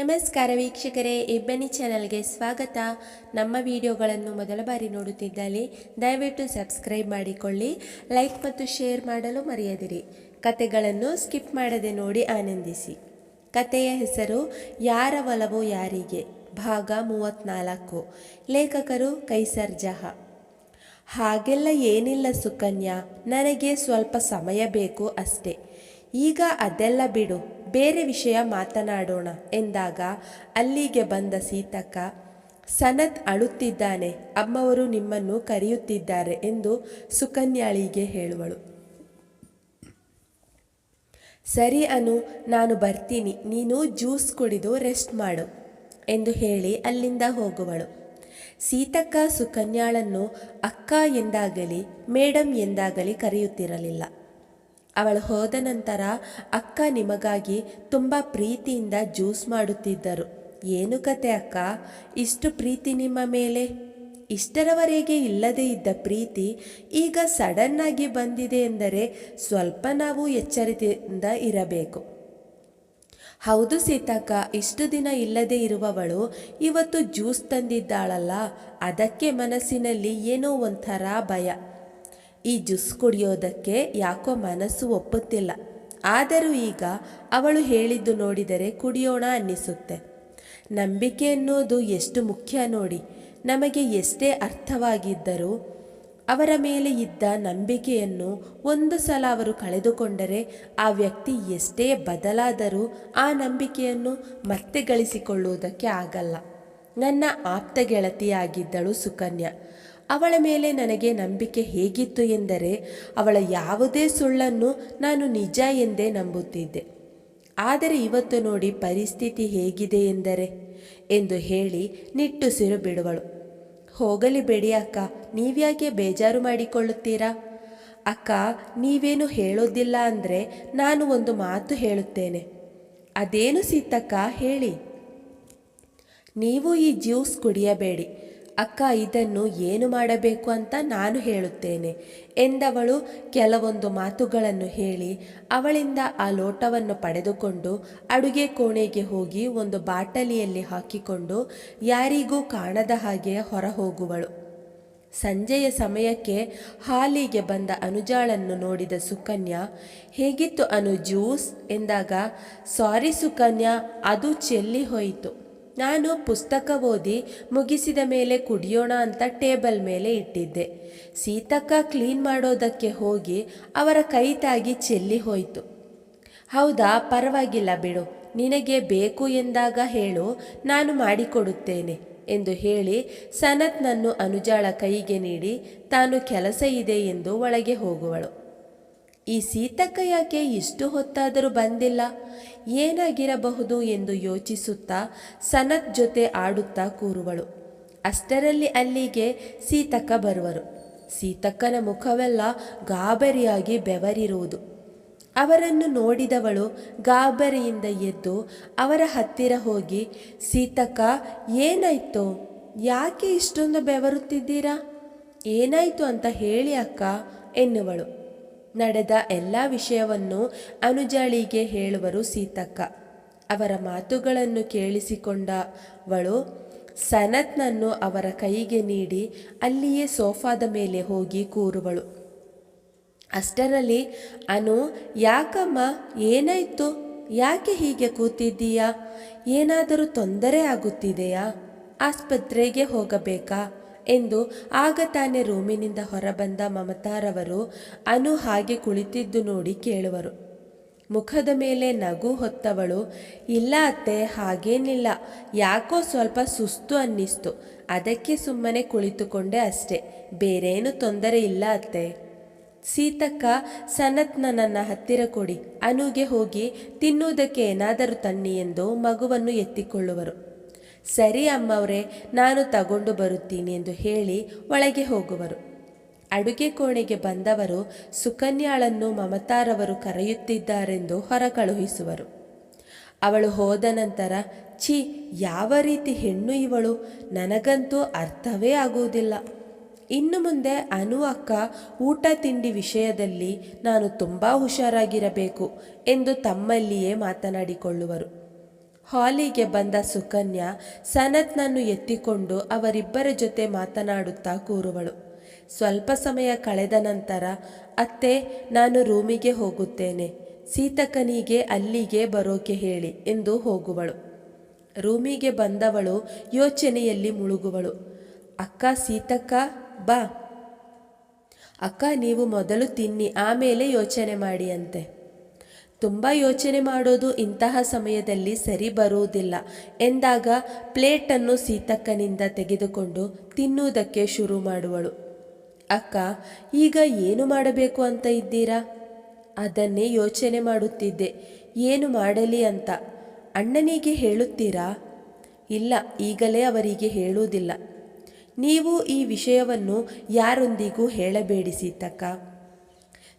ನಮಸ್ಕಾರ ವೀಕ್ಷಕರೇ ಇಬ್ಬನಿ ಚಾನಲ್ಗೆ ಸ್ವಾಗತ. ನಮ್ಮ ವಿಡಿಯೋಗಳನ್ನು ಮೊದಲ ಬಾರಿ ನೋಡುತ್ತಿದ್ದಲ್ಲಿ ದಯವಿಟ್ಟು ಸಬ್ಸ್ಕ್ರೈಬ್ ಮಾಡಿಕೊಳ್ಳಿ, ಲೈಕ್ ಮತ್ತು ಶೇರ್ ಮಾಡಲು ಮರೆಯದಿರಿ. ಕತೆಗಳನ್ನು ಸ್ಕಿಪ್ ಮಾಡದೆ ನೋಡಿ ಆನಂದಿಸಿ. ಕತೆಯ ಹೆಸರು ಯಾರ ಒಲವು ಯಾರಿಗೆ? ಭಾಗ ಮೂವತ್ನಾಲ್ಕು. ಲೇಖಕರು ಕೈಸರ್ ಜಹಾ. ಹಾಗೆಲ್ಲ ಏನಿಲ್ಲ ಸುಕನ್ಯಾ, ನನಗೆ ಸ್ವಲ್ಪ ಸಮಯ ಬೇಕು ಅಷ್ಟೇ. ಈಗ ಅದೆಲ್ಲ ಬಿಡು. ಬೇರೆ ವಿಷಯ ಮಾತನಾಡೋಣ ಎಂದಾಗ ಅಲ್ಲಿಗೆ ಬಂದ ಸೀತಕ್ಕ, ಸನತ್ ಅಳುತ್ತಿದ್ದಾನೆ, ಅಮ್ಮವರು ನಿಮ್ಮನ್ನು ಕರೆಯುತ್ತಿದ್ದಾರೆ ಎಂದು ಸುಕನ್ಯಾಳಿಗೆ ಹೇಳುವಳು. ಸರಿ ಅನು, ನಾನು ಬರ್ತೀನಿ, ನೀನು ಜ್ಯೂಸ್ ಕುಡಿದು ರೆಸ್ಟ್ ಮಾಡು ಎಂದು ಹೇಳಿ ಅಲ್ಲಿಂದ ಹೋಗುವಳು. ಸೀತಕ್ಕ ಸುಕನ್ಯಾಳನ್ನು, ಅಕ್ಕ ಎಂದಾಗಲಿ ಮೇಡಮ್ ಎಂದಾಗಲಿ ಕರೆಯುತ್ತಿರಲಿಲ್ಲ. ಅವಳು ಹೋದ ನಂತರ ಅಕ್ಕ ನಿಮಗಾಗಿ ತುಂಬ ಪ್ರೀತಿಯಿಂದ ಜ್ಯೂಸ್ ಮಾಡುತ್ತಿದ್ದರು. ಏನು ಕತೆ ಅಕ್ಕ? ಇಷ್ಟು ಪ್ರೀತಿ ನಿಮ್ಮ ಮೇಲೆ? ಇಷ್ಟರವರೆಗೆ ಇಲ್ಲದೇ ಇದ್ದ ಪ್ರೀತಿ ಈಗ ಸಡನ್ನಾಗಿ ಬಂದಿದೆ ಎಂದರೆ ಸ್ವಲ್ಪ ನಾವು ಎಚ್ಚರಿಕೆಯಿಂದ ಇರಬೇಕು. ಹೌದು ಸೀತಕ್ಕ, ಇಷ್ಟು ದಿನ ಇಲ್ಲದೆ ಇರುವವಳು ಇವತ್ತು ಜ್ಯೂಸ್ ತಂದಿದ್ದಾಳಲ್ಲ, ಅದಕ್ಕೆ ಮನಸ್ಸಿನಲ್ಲಿ ಏನೋ ಒಂಥರ ಭಯ. ಈ ಜ್ಯೂಸ್ ಕುಡಿಯೋದಕ್ಕೆ ಯಾಕೋ ಮನಸ್ಸು ಒಪ್ಪುತ್ತಿಲ್ಲ. ಆದರೂ ಈಗ ಅವಳು ಹೇಳಿದ್ದು ನೋಡಿದರೆ ಕುಡಿಯೋಣ ಅನ್ನಿಸುತ್ತೆ. ನಂಬಿಕೆ ಅನ್ನೋದು ಎಷ್ಟು ಮುಖ್ಯ ನೋಡಿ. ನಮಗೆ ಎಷ್ಟೇ ಅರ್ಥವಾಗಿದ್ದರೂ ಅವರ ಮೇಲೆ ಇದ್ದ ನಂಬಿಕೆಯನ್ನು ಒಂದು ಸಲ ಅವರು ಕಳೆದುಕೊಂಡರೆ ಆ ವ್ಯಕ್ತಿ ಎಷ್ಟೇ ಬದಲಾದರೂ ಆ ನಂಬಿಕೆಯನ್ನು ಮತ್ತೆ ಗಳಿಸಿಕೊಳ್ಳುವುದಕ್ಕೆ ಆಗಲ್ಲ. ನನ್ನ ಆಪ್ತ ಗೆಳತಿಯಾಗಿದ್ದಳು ಸುಕನ್ಯಾ. ಅವಳ ಮೇಲೆ ನನಗೆ ನಂಬಿಕೆ ಹೇಗಿತ್ತು ಎಂದರೆ ಅವಳ ಯಾವುದೇ ಸುಳ್ಳನ್ನು ನಾನು ನಿಜ ಎಂದೇ ನಂಬುತ್ತಿದ್ದೆ. ಆದರೆ ಇವತ್ತು ನೋಡಿ ಪರಿಸ್ಥಿತಿ ಹೇಗಿದೆ ಎಂದರೆ? ಎಂದು ಹೇಳಿ ನಿಟ್ಟುಸಿರು ಬಿಡುವಳು. ಹೋಗಲಿ ಬಿಡಿ ಅಕ್ಕ, ನೀವ್ಯಾಕೆ ಬೇಜಾರು ಮಾಡಿಕೊಳ್ಳುತ್ತೀರಾ? ಅಕ್ಕ, ನೀವೇನು ಹೇಳೋದಿಲ್ಲ ಅಂದರೆ ನಾನು ಒಂದು ಮಾತು ಹೇಳುತ್ತೇನೆ. ಅದೇನು ಸೀತಕ್ಕ, ಹೇಳಿ. ನೀವು ಈ ಜ್ಯೂಸ್ ಕುಡಿಯಬೇಡಿ. ಅಕ್ಕ, ಇದನ್ನು ಏನು ಮಾಡಬೇಕು ಅಂತ ನಾನು ಹೇಳುತ್ತೇನೆ ಎಂದವಳು ಕೆಲವೊಂದು ಮಾತುಗಳನ್ನು ಹೇಳಿ, ಅವಳಿಂದ ಆ ಲೋಟವನ್ನು ಪಡೆದುಕೊಂಡು ಅಡುಗೆ ಕೋಣೆಗೆ ಹೋಗಿ ಒಂದು ಬಾಟಲಿಯಲ್ಲಿ ಹಾಕಿಕೊಂಡು ಯಾರಿಗೂ ಕಾಣದ ಹಾಗೆ ಹೊರ ಹೋಗುವಳು ಸಂಜೆಯ ಸಮಯಕ್ಕೆ ಹಾಲಿಗೆ ಬಂದ ಅನುಜಾಳನ್ನು ನೋಡಿದ ಸುಕನ್ಯಾ, ಹೇಗಿತ್ತು ಅನು, ಜ್ಯೂಸ್? ಎಂದಾಗ, ಸಾರಿ ಸುಕನ್ಯಾ, ಅದು ಚೆಲ್ಲಿ ಹೋಯಿತು. ನಾನು ಪುಸ್ತಕ ಓದಿ ಮುಗಿಸಿದ ಮೇಲೆ ಕುಡಿಯೋಣ ಅಂತ ಟೇಬಲ್ ಮೇಲೆ ಇಟ್ಟಿದ್ದೆ. ಸೀತಕ್ಕ ಕ್ಲೀನ್ ಮಾಡೋದಕ್ಕೆ ಹೋಗಿ ಅವರ ಕೈ ತಾಗಿ ಚೆಲ್ಲಿ ಹೋಯಿತು. ಹೌದಾ, ಪರವಾಗಿಲ್ಲ ಬಿಡು. ನಿನಗೆ ಬೇಕು ಎಂದಾಗ ಹೇಳು, ನಾನು ಮಾಡಿಕೊಡುತ್ತೇನೆ ಎಂದು ಹೇಳಿ ಸನತ್ನನ್ನು ಅನುಜಾಳ ಕೈಗೆ ನೀಡಿ ತಾನು ಕೆಲಸ ಇದೆ ಎಂದು ಒಳಗೆ ಹೋಗುವಳು. ಈ ಸೀತಕ್ಕ ಯಾಕೆ ಇಷ್ಟು ಹೊತ್ತಾದರೂ ಬಂದಿಲ್ಲ? ಏನಾಗಿರಬಹುದು ಎಂದು ಯೋಚಿಸುತ್ತಾ ಸನತ್ ಜೊತೆ ಆಡುತ್ತಾ ಕೂರುವಳು. ಅಷ್ಟರಲ್ಲಿ ಅಲ್ಲಿಗೆ ಸೀತಕ್ಕ ಬರುವರು. ಸೀತಕ್ಕನ ಮುಖವೆಲ್ಲ ಗಾಬರಿಯಾಗಿ ಬೆವರಿರುವುದು. ಅವರನ್ನು ನೋಡಿದವಳು ಗಾಬರಿಯಿಂದ ಎದ್ದು ಅವರ ಹತ್ತಿರ ಹೋಗಿ, ಸೀತಕ್ಕ, ಏನಾಯ್ತು? ಯಾಕೆ ಇಷ್ಟೊಂದು ಬೆವರುತ್ತಿದ್ದೀರಾ? ಏನಾಯ್ತು ಅಂತ ಹೇಳಿ ಅಕ್ಕ ಎನ್ನುವಳು. ನಡೆದ ಎಲ್ಲ ವಿಷಯವನ್ನು ಅನುಜಾಳಿಗೆ ಹೇಳುವರು ಸೀತಕ್ಕ. ಅವರ ಮಾತುಗಳನ್ನು ಕೇಳಿಸಿಕೊಂಡವಳು ಸನತ್ನನ್ನು ಅವರ ಕೈಗೆ ನೀಡಿ ಅಲ್ಲಿಯೇ ಸೋಫಾದ ಮೇಲೆ ಹೋಗಿ ಕೂರುವಳು. ಅಷ್ಟರಲ್ಲಿ, ಅನು, ಯಾಕಮ್ಮ, ಏನಾಯ್ತು? ಯಾಕೆ ಹೀಗೆ ಕೂತಿದ್ದೀಯಾ? ಏನಾದರೂ ತೊಂದರೆ ಆಗುತ್ತಿದೆಯಾ? ಆಸ್ಪತ್ರೆಗೆ ಹೋಗಬೇಕಾ? ಎಂದು ಆಗ ತಾನೇ ರೂಮಿನಿಂದ ಹೊರಬಂದ ಮಮತಾರವರು, ಅನು ಹಾಗೆ ಕುಳಿತಿದ್ದು ನೋಡಿ ಕೇಳುವರು. ಮುಖದ ಮೇಲೆ ನಗು ಹೊತ್ತವಳು, ಇಲ್ಲ ಅತ್ತೆ, ಹಾಗೇನಿಲ್ಲ. ಯಾಕೋ ಸ್ವಲ್ಪ ಸುಸ್ತು ಅನ್ನಿಸ್ತು. ಅದಕ್ಕೆ ಸುಮ್ಮನೆ ಕುಳಿತುಕೊಂಡೆ ಅಷ್ಟೆ. ಬೇರೇನು ತೊಂದರೆ ಇಲ್ಲ ಅತ್ತೆ. ಸೀತಕ್ಕ, ಸನತ್ನ ನನ್ನ ಹತ್ತಿರ ಕೊಡಿ. ಅನುಗೆ ಹೋಗಿ ತಿನ್ನುವುದಕ್ಕೆ ಏನಾದರೂ ತನ್ನಿ ಎಂದು ಮಗುವನ್ನು ಎತ್ತಿಕೊಳ್ಳುವರು. ಸರಿ ಅಮ್ಮವರೇ, ನಾನು ತಗೊಂಡು ಬರುತ್ತೀನಿ ಎಂದು ಹೇಳಿ ಒಳಗೆ ಹೋಗುವರು. ಅಡುಗೆ ಕೋಣೆಗೆ ಬಂದವರು ಸುಕನ್ಯಾಳನ್ನು ಮಮತಾರವರು ಕರೆಯುತ್ತಿದ್ದಾರೆಂದು ಹೊರ ಕಳುಹಿಸುವರು ಅವಳು ಹೋದ ನಂತರ, ಛಿ, ಯಾವ ರೀತಿ ಹೆಣ್ಣು ಇವಳು? ನನಗಂತೂ ಅರ್ಥವೇ ಆಗುವುದಿಲ್ಲ. ಇನ್ನು ಮುಂದೆ ಅನು ಅಕ್ಕ ಊಟ ತಿಂಡಿ ವಿಷಯದಲ್ಲಿ ನಾನು ತುಂಬ ಹುಷಾರಾಗಿರಬೇಕು ಎಂದು ತಮ್ಮಲ್ಲಿಯೇ ಮಾತನಾಡಿಕೊಳ್ಳುವರು. ಹಾಲಿಗೆ ಬಂದ ಸುಕನ್ಯಾ ಸನತ್ನನ್ನು ಎತ್ತಿಕೊಂಡು ಅವರಿಬ್ಬರ ಜೊತೆ ಮಾತನಾಡುತ್ತಾ ಕೂರುವಳು. ಸ್ವಲ್ಪ ಸಮಯ ಕಳೆದ ನಂತರ, ಅತ್ತೆ, ನಾನು ರೂಮಿಗೆ ಹೋಗುತ್ತೇನೆ. ಸೀತಕನಿಗೆ ಅಲ್ಲಿಗೆ ಬರೋಕೆ ಹೇಳಿ ಎಂದು ಹೋಗುವಳು. ರೂಮಿಗೆ ಬಂದವಳು ಯೋಚನೆಯಲ್ಲಿ ಮುಳುಗುವಳು. ಅಕ್ಕ, ಸೀತಕ್ಕ, ಬಾ. ಅಕ್ಕ, ನೀವು ಮೊದಲು ತಿನ್ನಿ, ಆಮೇಲೆ ಯೋಚನೆ ಮಾಡಿ ಅಂತೆ ತುಂಬ ಯೋಚನೆ ಮಾಡೋದು ಇಂತಹ ಸಮಯದಲ್ಲಿ ಸರಿ ಬರುವುದಿಲ್ಲ. ಎಂದಾಗ ಪ್ಲೇಟನ್ನು ಸೀತಕ್ಕನಿಂದ ತೆಗೆದುಕೊಂಡು ತಿನ್ನುವುದಕ್ಕೆ ಶುರು ಮಾಡುವಳು. ಅಕ್ಕ, ಈಗ ಏನು ಮಾಡಬೇಕು ಅಂತ ಇದ್ದೀರಾ? ಅದನ್ನೇ ಯೋಚನೆ ಮಾಡುತ್ತಿದ್ದೆ. ಏನು ಮಾಡಲಿ ಅಂತ. ಅಣ್ಣನಿಗೆ ಹೇಳುತ್ತೀರಾ? ಇಲ್ಲ, ಈಗಲೇ ಅವರಿಗೆ ಹೇಳುವುದಿಲ್ಲ. ನೀವು ಈ ವಿಷಯವನ್ನು ಯಾರೊಂದಿಗೂ ಹೇಳಬೇಡಿ ಸೀತಕ್ಕ.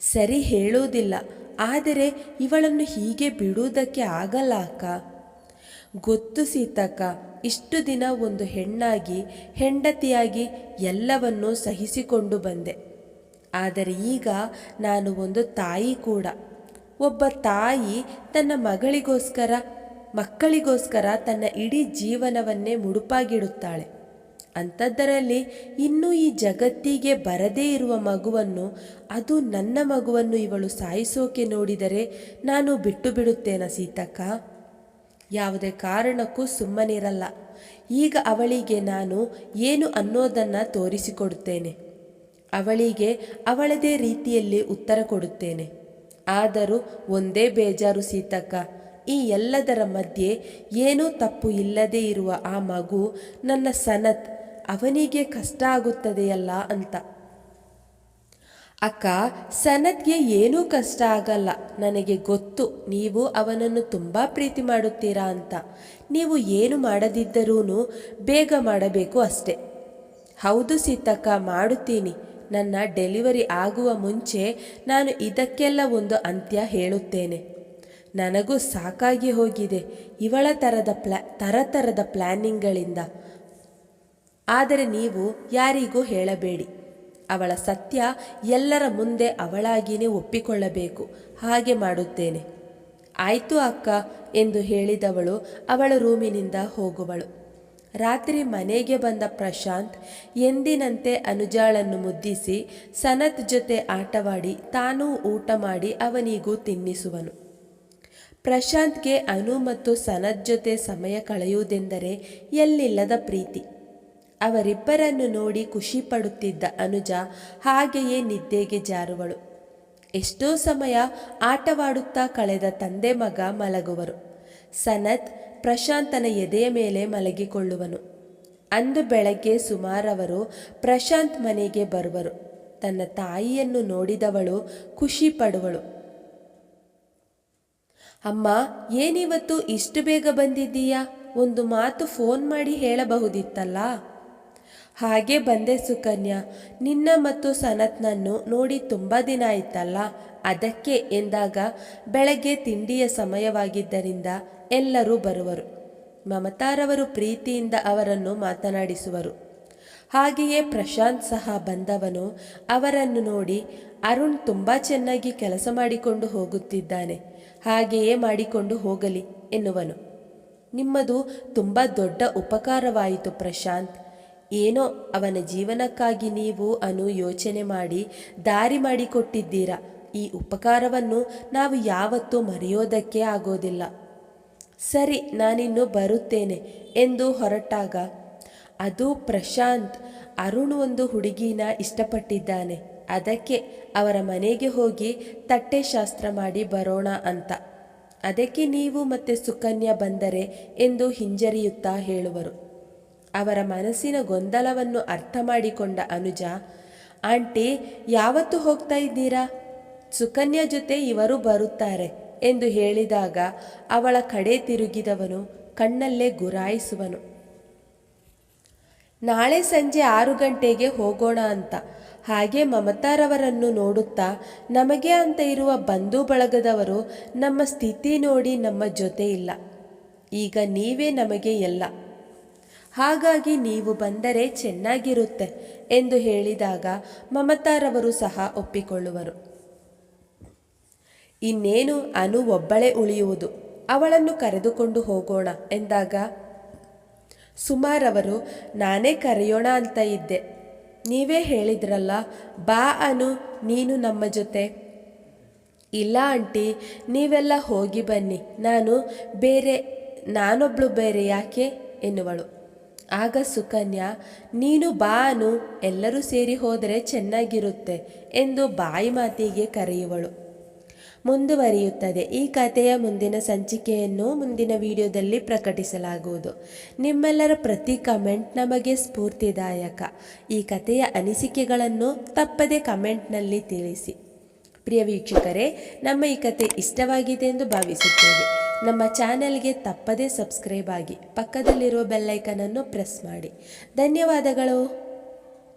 ಸರಿ ಹೇಳುವುದಿಲ್ಲ. ಆದರೆ ಇವಳನ್ನು ಹೀಗೆ ಬಿಡುವುದಕ್ಕೆ ಆಗಲ್ಲ ಅಕ್ಕ ಗೊತ್ತು ಸೀತಕ್ಕ, ಇಷ್ಟು ದಿನ ಒಂದು ಹೆಣ್ಣಾಗಿ, ಹೆಂಡತಿಯಾಗಿ ಎಲ್ಲವನ್ನೂ ಸಹಿಸಿಕೊಂಡು ಬಂದೆ. ಆದರೆ ಈಗ ನಾನು ಒಂದು ತಾಯಿ ಕೂಡ. ಒಬ್ಬ ತಾಯಿ ತನ್ನ ಮಗಳಿಗೋಸ್ಕರ, ಮಕ್ಕಳಿಗೋಸ್ಕರ ತನ್ನ ಇಡೀ ಜೀವನವನ್ನೇ ಮುಡುಪಾಗಿಡುತ್ತಾಳೆ. ಅಂಥದ್ದರಲ್ಲಿ ಇನ್ನೂ ಈ ಜಗತ್ತಿಗೆ ಬರದೇ ಇರುವ ಮಗುವನ್ನು, ಅದು ನನ್ನ ಮಗುವನ್ನು ಇವಳು ಸಾಯಿಸೋಕೆ ನೋಡಿದರೆ ನಾನು ಬಿಟ್ಟು ಬಿಡುತ್ತೇನ ಸೀತಕ್ಕ? ಯಾವುದೇ ಕಾರಣಕ್ಕೂ ಸುಮ್ಮನಿರಲ್ಲ. ಈಗ ಅವಳಿಗೆ ನಾನು ಏನು ಅನ್ನೋದನ್ನು ತೋರಿಸಿಕೊಡುತ್ತೇನೆ. ಅವಳಿಗೆ ಅವಳದೇ ರೀತಿಯಲ್ಲಿ ಉತ್ತರ ಕೊಡುತ್ತೇನೆ. ಆದರೂ ಒಂದೇ ಬೇಜಾರು ಸೀತಕ್ಕ. ಈ ಎಲ್ಲದರ ಮಧ್ಯೆ ಏನೂ ತಪ್ಪು ಇಲ್ಲದೇ ಇರುವ ಆ ಮಗು ನನ್ನ ಸನತ್. ಅವನಿಗೆ ಕಷ್ಟ ಆಗುತ್ತದೆಯಲ್ಲ ಅಂತ. ಅಕ್ಕ, ಸನತ್ಗೆ ಏನೂ ಕಷ್ಟ ಆಗಲ್ಲ. ನನಗೆ ಗೊತ್ತು, ನೀವು ಅವನನ್ನು ತುಂಬ ಪ್ರೀತಿ ಮಾಡುತ್ತೀರಾ ಅಂತ. ನೀವು ಏನು ಮಾಡದಿದ್ದರೂ ಬೇಗ ಮಾಡಬೇಕು ಅಷ್ಟೆ. ಹೌದು ಸೀತಕ್ಕ, ಮಾಡುತ್ತೀನಿ. ನನ್ನ ಡೆಲಿವರಿ ಆಗುವ ಮುಂಚೆ ನಾನು ಇದಕ್ಕೆಲ್ಲ ಒಂದು ಅಂತ್ಯ ಹೇಳುತ್ತೇನೆ. ನನಗೂ ಸಾಕಾಗಿ ಹೋಗಿದೆ. ಇವಳ ಥರದ ಪ್ಲ್ಯಾ ಥರಥರದ ಪ್ಲ್ಯಾನಿಂಗ್ಗಳಿಂದ ಆದರೆ ನೀವು ಯಾರಿಗೂ ಹೇಳಬೇಡಿ. ಅವಳ ಸತ್ಯ ಎಲ್ಲರ ಮುಂದೆ ಅವಳಾಗಿಯೇ ಒಪ್ಪಿಕೊಳ್ಳಬೇಕು. ಹಾಗೆ ಮಾಡುತ್ತೇನೆ. ಆಯಿತು ಅಕ್ಕ ಎಂದು ಹೇಳಿದವಳು ಅವಳ ರೂಮಿನಿಂದ ಹೋಗುವಳು. ರಾತ್ರಿ ಮನೆಗೆ ಬಂದ ಪ್ರಶಾಂತ್ ಎಂದಿನಂತೆ ಅನುಜಾಳನ್ನು ಮುದ್ದಿಸಿ ಸನತ್ ಜೊತೆ ಆಟವಾಡಿ ತಾನೂ ಊಟ ಮಾಡಿ ಅವನಿಗೂ ತಿನ್ನಿಸುವನು. ಪ್ರಶಾಂತ್ಗೆ ಅನು ಮತ್ತು ಸನತ್ ಜೊತೆ ಸಮಯ ಕಳೆಯುವುದೆಂದರೆ ಎಲ್ಲಿಲ್ಲದ ಪ್ರೀತಿ. ಅವರಿಬ್ಬರನ್ನು ನೋಡಿ ಖುಷಿ ಪಡುತ್ತಿದ್ದ ಅನುಜ ಹಾಗೆಯೇ ನಿದ್ದೆಗೆ ಜಾರುವಳು. ಎಷ್ಟೋ ಸಮಯ ಆಟವಾಡುತ್ತಾ ಕಳೆದ ತಂದೆ ಮಗ ಮಲಗುವರು. ಸನತ್ ಪ್ರಶಾಂತನ ಎದೆಯ ಮೇಲೆ ಮಲಗಿಕೊಳ್ಳುವನು. ಅಂದು ಬೆಳಗ್ಗೆ ಸುಮಾರವರು ಪ್ರಶಾಂತ್ ಮನೆಗೆ ಬರುವರು. ತನ್ನ ತಾಯಿಯನ್ನು ನೋಡಿದವಳು ಖುಷಿ ಪಡುವಳು ಅಮ್ಮ, ಏನಿವತ್ತು ಇಷ್ಟು ಬೇಗ ಬಂದಿದ್ದೀಯಾ? ಒಂದು ಮಾತು ಫೋನ್ ಮಾಡಿ ಹೇಳಬಹುದಿತ್ತಲ್ಲ? ಹಾಗೆ ಬಂದೆ ಸುಕನ್ಯಾ. ನಿನ್ನ ಮತ್ತು ಸನತ್ನನ್ನು ನೋಡಿ ತುಂಬ ದಿನ ಆಯ್ತಲ್ಲ? ಅದಕ್ಕೆ ಎಂದಾಗ ಬೆಳಗ್ಗೆ ತಿಂಡಿಯ ಸಮಯವಾಗಿದ್ದರಿಂದ ಎಲ್ಲರೂ ಬರುವರು. ಮಮತಾರವರು ಪ್ರೀತಿಯಿಂದ ಅವರನ್ನು ಮಾತನಾಡಿಸುವರು. ಹಾಗೆಯೇ ಪ್ರಶಾಂತ್ ಸಹ ಬಂದವನು ಅವರನ್ನು ನೋಡಿ ಅರುಣ್ ತುಂಬ ಚೆನ್ನಾಗಿ ಕೆಲಸ ಮಾಡಿಕೊಂಡು ಹೋಗುತ್ತಿದ್ದಾನೆ. ಹಾಗೆಯೇ ಮಾಡಿಕೊಂಡು ಹೋಗಲಿ ಎನ್ನುವನು. ನಿಮ್ಮದು ತುಂಬ ದೊಡ್ಡ ಉಪಕಾರವಾಯಿತು ಪ್ರಶಾಂತ್. ಏನೋ ಅವನ ಜೀವನಕ್ಕಾಗಿ ನೀವು ಅನು ಯೋಚನೆ ಮಾಡಿ, ದಾರಿ ಮಾಡಿಕೊಟ್ಟಿದ್ದೀರಾ? ಈ ಉಪಕಾರವನ್ನು ನಾವು ಯಾವತ್ತೂ ಮರೆಯೋದಕ್ಕೆ ಆಗೋದಿಲ್ಲ. ಸರಿ, ನಾನಿನ್ನು ಬರುತ್ತೇನೆ ಎಂದು ಹೊರಟಾಗ, ಅದು ಪ್ರಶಾಂತ್, ಅರುಣ್ ಒಂದು ಹುಡುಗಿನ ಇಷ್ಟಪಟ್ಟಿದ್ದಾನೆ. ಅದಕ್ಕೆ ಅವರ ಮನೆಗೆ ಹೋಗಿ ತಟ್ಟೆ ಶಾಸ್ತ್ರ ಮಾಡಿ ಬರೋಣ ಅಂತ. ಅದಕ್ಕೆ ನೀವು ಮತ್ತೆ ಸುಕನ್ಯಾ ಬಂದರೆ ಎಂದು ಹಿಂಜರಿಯುತ್ತಾ ಹೇಳುವರು. ಅವರ ಮನಸ್ಸಿನ ಗೊಂದಲವನ್ನು ಅರ್ಥ ಮಾಡಿಕೊಂಡ ಅನುಜ, ಆಂಟಿ, ಯಾವತ್ತು ಹೋಗ್ತಾ ಇದ್ದೀರಾ? ಸುಕನ್ಯಾ ಜೊತೆ ಇವರು ಬರುತ್ತಾರೆ ಎಂದು ಹೇಳಿದಾಗ ಅವಳ ಕಡೆ ತಿರುಗಿದವನು, ಕಣ್ಣಲ್ಲೇ ಗುರಾಯಿಸುವನು. ನಾಳೆ ಸಂಜೆ ಆರು ಗಂಟೆಗೆ ಹೋಗೋಣ ಅಂತ. ಹಾಗೆ ಮಮತಾರವರನ್ನು ನೋಡುತ್ತಾ ನಮಗೆ ಅಂತ ಇರುವ ಬಂಧು ಬಳಗದವರು ನಮ್ಮ ಸ್ಥಿತಿ ನೋಡಿ ನಮ್ಮ ಜೊತೆ ಇಲ್ಲ. ಈಗ ನೀವೇ ನಮಗೆ ಎಲ್ಲ ಹಾಗಾಗಿ ನೀವು ಬಂದರೆ ಚೆನ್ನಾಗಿರುತ್ತೆ ಎಂದು ಹೇಳಿದಾಗ ಮಮತಾರವರು ಸಹ ಒಪ್ಪಿಕೊಳ್ಳುವರು. ಇನ್ನೇನು ಅನು ಒಬ್ಬಳೇ ಉಳಿಯುವುದು, ಅವಳನ್ನು ಕರೆದುಕೊಂಡು ಹೋಗೋಣ ಎಂದಾಗ, ಸುಮಾರವರು, ನಾನೇ ಕರೆಯೋಣ ಅಂತ ಇದ್ದೆ. ನೀವೇ ಹೇಳಿದ್ರಲ್ಲ, ಬಾ ಅನು, ನೀನು ನಮ್ಮ ಜೊತೆ. ಇಲ್ಲ ಆಂಟಿ, ನೀವೆಲ್ಲ ಹೋಗಿ ಬನ್ನಿ, ನಾನು ಬೇರೆ, ನಾನೊಬ್ಳು ಬೇರೆ ಯಾಕೆ ಎನ್ನುವಳು. ಆಗ ಸುಕನ್ಯಾ, ನೀನು ಬಾನು ಎಲ್ಲರೂ ಸೇರಿ ಹೋದರೆ ಚೆನ್ನಾಗಿರುತ್ತೆ ಎಂದು ಬಾಯಿ ಮಾತಿಗೆ ಕರೆಯುವಳು. ಮುಂದುವರಿಯುತ್ತದೆ. ಈ ಕಥೆಯ ಮುಂದಿನ ಸಂಚಿಕೆಯನ್ನು ಮುಂದಿನ ವಿಡಿಯೋದಲ್ಲಿ ಪ್ರಕಟಿಸಲಾಗುವುದು. ನಿಮ್ಮೆಲ್ಲರ ಪ್ರತಿ ಕಮೆಂಟ್ ನಮಗೆ ಸ್ಫೂರ್ತಿದಾಯಕ. ಈ ಕಥೆಯ ಅನಿಸಿಕೆಗಳನ್ನು ತಪ್ಪದೆ ಕಮೆಂಟ್ನಲ್ಲಿ ತಿಳಿಸಿ. ಪ್ರಿಯ ವೀಕ್ಷಕರೇ, ನಮ್ಮ ಈ ಕತೆ ಇಷ್ಟವಾಗಿದೆ ಎಂದು ಭಾವಿಸುತ್ತೇವೆ. ನಮ್ಮ ಚಾನೆಲ್ಗೆ ತಪ್ಪದೇ ಸಬ್ಸ್ಕ್ರೈಬ್ ಆಗಿ ಪಕ್ಕದಲ್ಲಿರುವ ಬೆಲ್ಲೈಕನನ್ನು ಪ್ರೆಸ್ ಮಾಡಿ. ಧನ್ಯವಾದಗಳು.